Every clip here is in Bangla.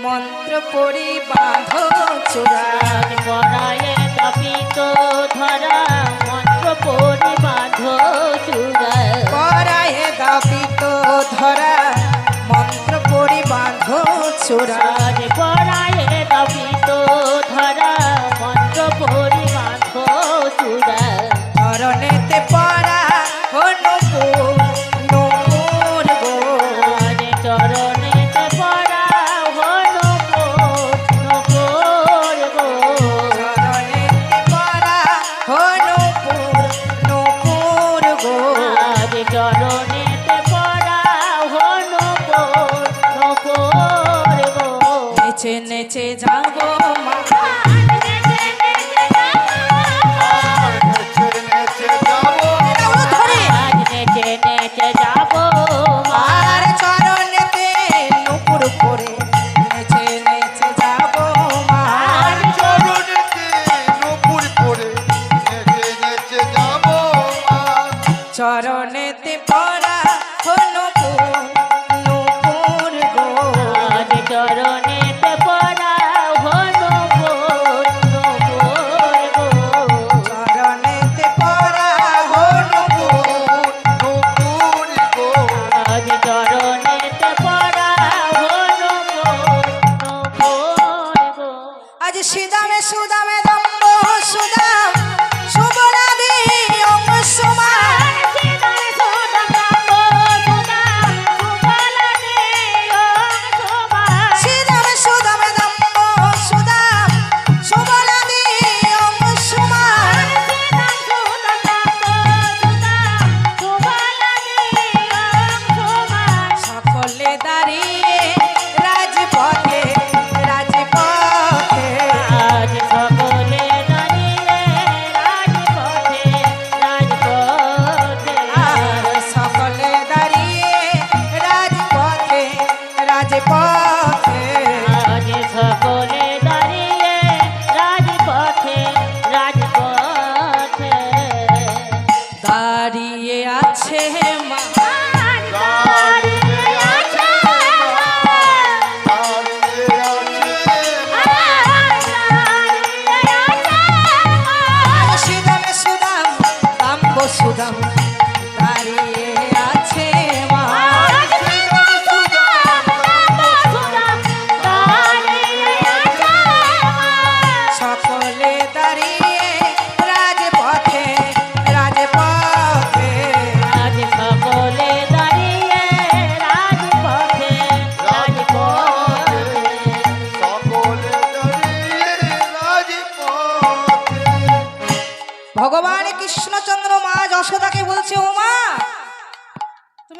মন্ত্র পড়ি বাঁধ চূড়া রাজ পরায়ে তপিত ধরা মন্ত্র পড়ি বাঁধ চূড়া পরায়ে দাপিত ধরা মন্ত্র পড়ি বাঁধ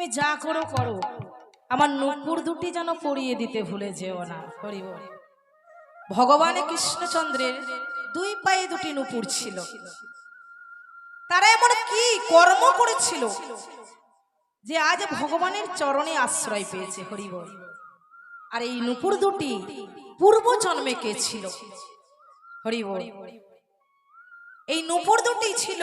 তুমি যা করো করো। আমার নুপুর দুটি যেন পরিয়ে দিতে ভুলে যেও না। ভগবান কৃষ্ণচন্দ্রের দুই পায়ে দুটি নুপুর ছিল। তারা এমন কি কর্ম করেছিল যে আজ ভগবানের চরণে আশ্রয় পেয়েছে হরিবল আর এই নুপুর দুটি পূর্ব জন্মে কে ছিল? হরিবল এই নুপুর দুটি ছিল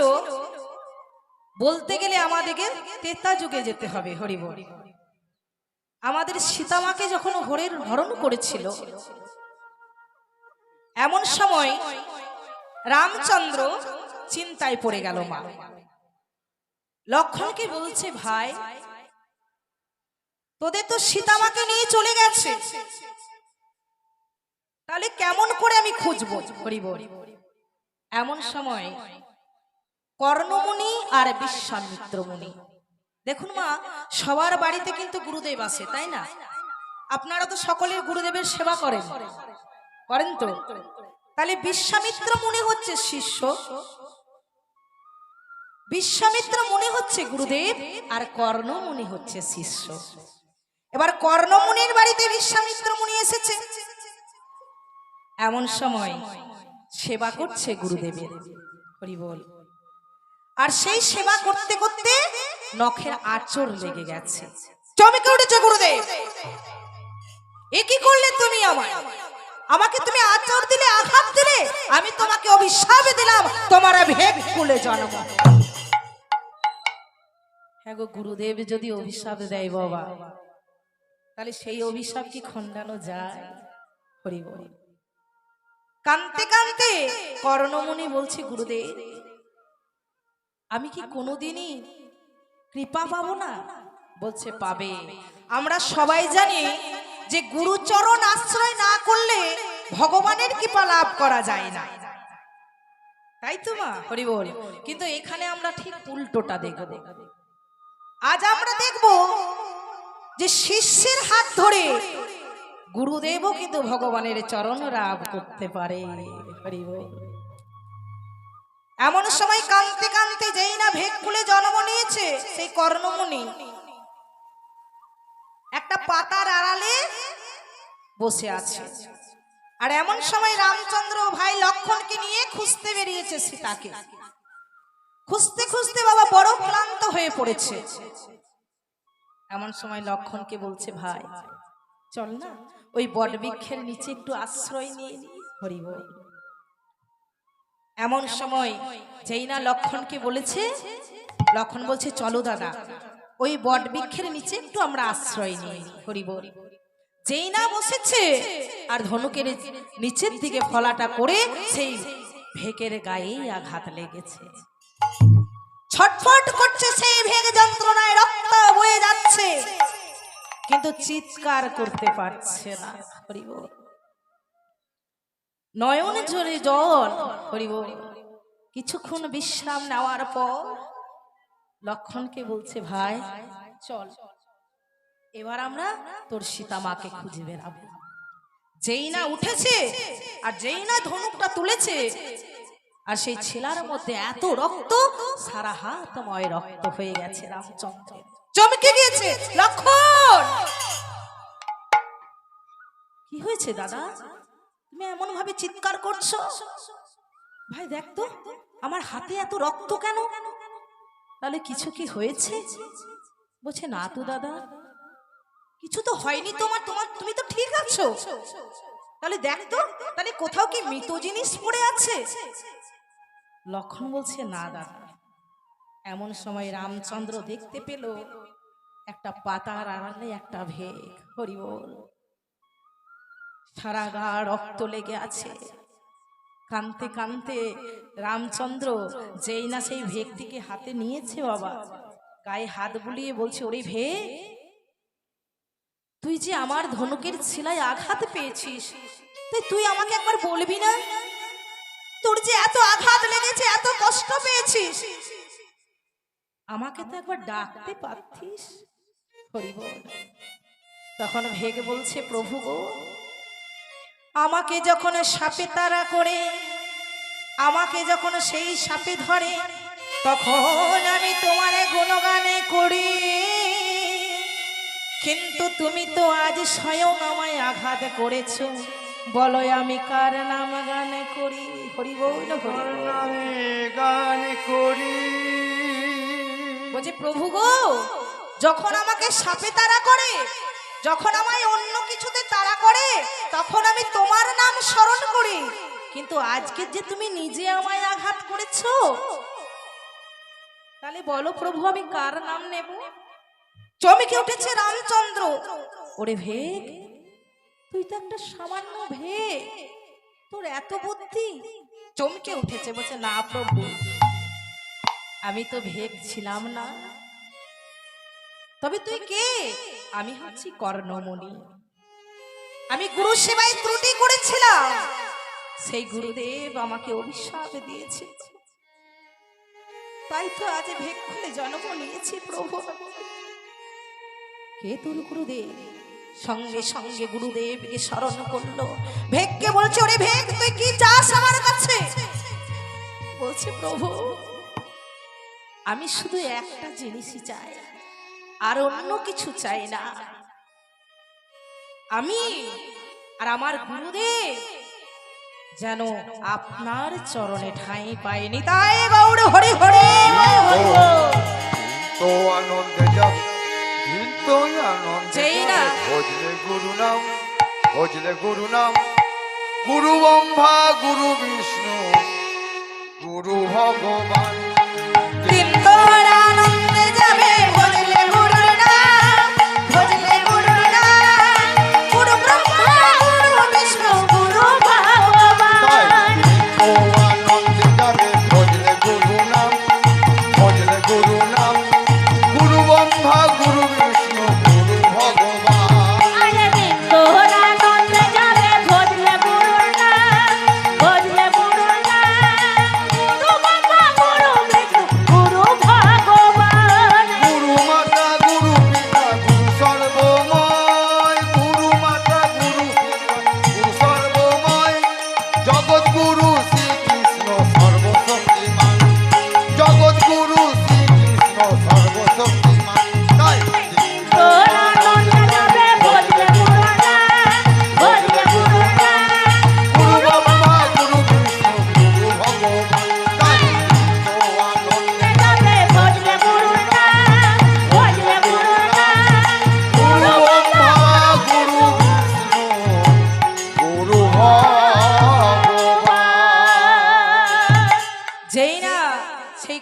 বলতে গেলে আমাদেরকে তেতা যুগে যেতে হবে হরিবল আমাদের সীতামাকে যখন হরের হরণ করেছিল, এমন সময় রামচন্দ্র চিন্তায় পড়ে গেল মা। লক্ষণকে বলছে, ভাই, তোদের তো সীতামাকে নিয়ে চলে গেছে। তাহলে কেমন করে আমি খুঁজবো হরিবল এমন সময় কর্ণমুনি আর বিশ্বামিত্র মুনি দেখুন মা, সবার বাড়িতে কিন্তু গুরুদেব আসে তাই না? আপনারা তো সকলের গুরুদেবের সেবা করেন। করেন তো? তাহলে বিশ্বামিত্র মুনি হচ্ছে শিষ্য। বিশ্বামিত্র মুনি হচ্ছে গুরুদেব আর কর্ণমুনি হচ্ছে শিষ্য। এবার কর্ণমুনির বাড়িতে বিশ্বামিত্র মুনি এসেছে। এমন সময় সেবা করছে গুরুদেবের। হরি বল। আর সেই সেবা করতে করতে নখের আচর লেগে গেছে। চমকে উঠেছে গুরুদেব। এ কি করলে তুমি আমার আমাকে তুমি আচর দিলে আঘাত দিলে আমি তোমাকে অভিশাপ দিলাম তোমার ভেগ খুলে জন্ম। হ্যাঁ গো গুরুদেব যদি অভিশাপ দেয় বাবা তাহলে সেই অভিশাপ কি খণ্ডানো যায়? হরি বল। কান্তে কান্তে কর্ণমণি বলছে গুরুদেব আমি কি কোনোদিনই কৃপা পাবো না? বলছে পাবে। আমরা সবাই জানি যে গুরুচরণ আশ্রয় না করলে ভগবানের কৃপা লাভ করা যায় না। তাই তো মা? হরি বল। কিন্তু এখানে আমরা ঠিক উল্টোটা দেখব। আজ আমরা দেখব যে শিষ্যের হাত ধরে গুরুদেবও কিন্তু ভগবানের চরণ লাভ করতে পারে। হরি বল। এমন সময় কানতে কানতে যেই না ভেগ খুলে জন্ম নিয়েছে, সেই কর্ণমণি একটা পাতার আড়ালে বসে আছে। আর এমন সময় রামচন্দ্র ভাই লক্ষণকে নিয়ে খুঁজতে বেরিয়েছে সীতাকে। খুঁজতে খুঁজতে বাবা বড় ক্লান্ত হয়ে পড়েছে। এমন সময় লক্ষণকে বলছে, ভাই, চল না, ওই বটবৃক্ষের নিচে একটু আশ্রয় নিয়ে নি। হরি বল এমন সময় যেই না লক্ষণকে বলেছে, লক্ষণ বলছে, চলো দাদা, ওই বট বৃক্ষের নিচে একটু আমরা আশ্রয় নিই হরি বল যেই না বসেছে আর ধনুকের নিচের দিকে ফলাটা করে সেই ভেকের গায়েই আঘাত লেগেছে। ছটফট করছে সেই ভেগ যন্ত্রণায় রক্ত বয়ে যাচ্ছে, কিন্তু চিৎকার করতে পারছে না হরি বল নয়নে জলে জল হরিব কিছুক্ষণ বিশ্রাম নেওয়ার পর লক্ষণকে বলছে, ভাই, চল। এবার আমরা তোর সীতা মাকে খুঁজে বেড়াবো। যেই না উঠেছে আর যেই না ধনুকটা তুলেছে আর সেই ছেলার মধ্যে এত রক্ত, সারা হাতময় রক্ত হয়ে গেছে রামচন্দ্র চমকে গিয়েছে, লক্ষণ! কি হয়েছে দাদা? তুমি এমন ভাবে চিৎকার করছ? ভাই, দেখ তো, আমার হাতে এত রক্ত কেন? তাহলে কিছু কি হয়েছে? বলছে, না তো, দাদা। কিছু তো হয়নি তোমার তোমার, তুমি তো ঠিক আছো। তাহলে দেখ তো, তাহলে কোথাও কি মৃত জিনিস পড়ে আছে? লক্ষণ বলছে, না, দাদা। এমন সময় রামচন্দ্র দেখতে পেল, একটা পাতার আড়ালে একটা ভেগ হরি বল সারা গা রক্ত লেগে আছে। কানতে কানতে রামচন্দ্র যেই না সেই ভেগটিকে হাতে নিয়েছে বাবা। গায়ে হাত বুলিয়ে বলছে, ওরে ভে, তুই যে আমার ধনুকের ছিলায় আঘাত পেয়েছিস, তাই তুই আমাকে একবার বলবি না? তোর যে এত আঘাত লেগেছে, এত কষ্ট পেয়েছিস, আমাকে তো একবার ডাকতে পারতিস? হরি বল তখন ভেগে বলছে, প্রভু গো আমাকে যখন সাপে তারা করে আমাকে যখন সেই সাপে ধরে তখন আমি তোমার গুণগানে করি। কিন্তু তুমি তো আজ স্বয়ং আমায় আঘাত করেছ। বলো আমি কার নাম গানে করি? হরি বল। নামে গান করি। বলছি প্রভু গো যখন আমাকে সাপে তারা করে যখন আমায় অন্য কিছুতে তাড়া করে, তখন আমি তোমার নাম স্মরণ করি। কিন্তু আজকে যে তুমি নিজে আমায় আঘাত করেছ, তাহলে বলো প্রভু, আমি কার নাম নেব? চমকে উঠেছে রামচন্দ্র। ওরে ভেগ, তুই তো একটা সামান্য ভেগ। তোর এত বুদ্ধি। চমকে উঠেছে, বলছে, না প্রভু, আমি তো ভেগ ছিলাম না। তবে তুই কে? আমি হচ্ছি কর্ণমণি। আমি গুরু সেবায় ত্রুটি করেছিলাম। সেই গুরুদেব আমাকে অভিশাপ দিয়েছে। তাই তো আজ খুলে জন্ম নিয়েছি প্রভু। কে তোর গুরুদেব? সঙ্গে সঙ্গে গুরুদেবকে স্মরণ করল। ভেগকে বলছে ওরে ভেগ তুই কি চাস আমার কাছে? বলছে প্রভু আমি শুধু একটা জিনিসই চাই। আর অন্য কিছু চাই না। আমি আর আমার গুরুদেব যেন আপনার চরণে ঠাঁই পাইনি। তাই গৌর হরি হরি। তো আনন্দে যেই না। ভজলে গুরু নাম ভজলে গুরু নাম। গুরু ব্রহ্মা গুরু বিষ্ণু গুরু ভগবান।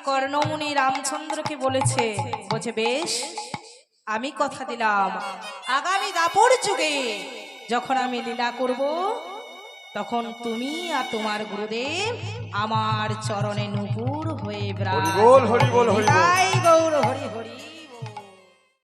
কর্ণমুনি রামচন্দ্রকে বলেছে বলছে বেশ আমি কথা দিলাম। আগামী দাপর যুগে যখন আমি লীলা করব তখন তুমি আর তোমার গুরুদেব আমার চরণে নুপুর হয়ে হরি বল, হরি বল, তাই গৌর হরি হরি।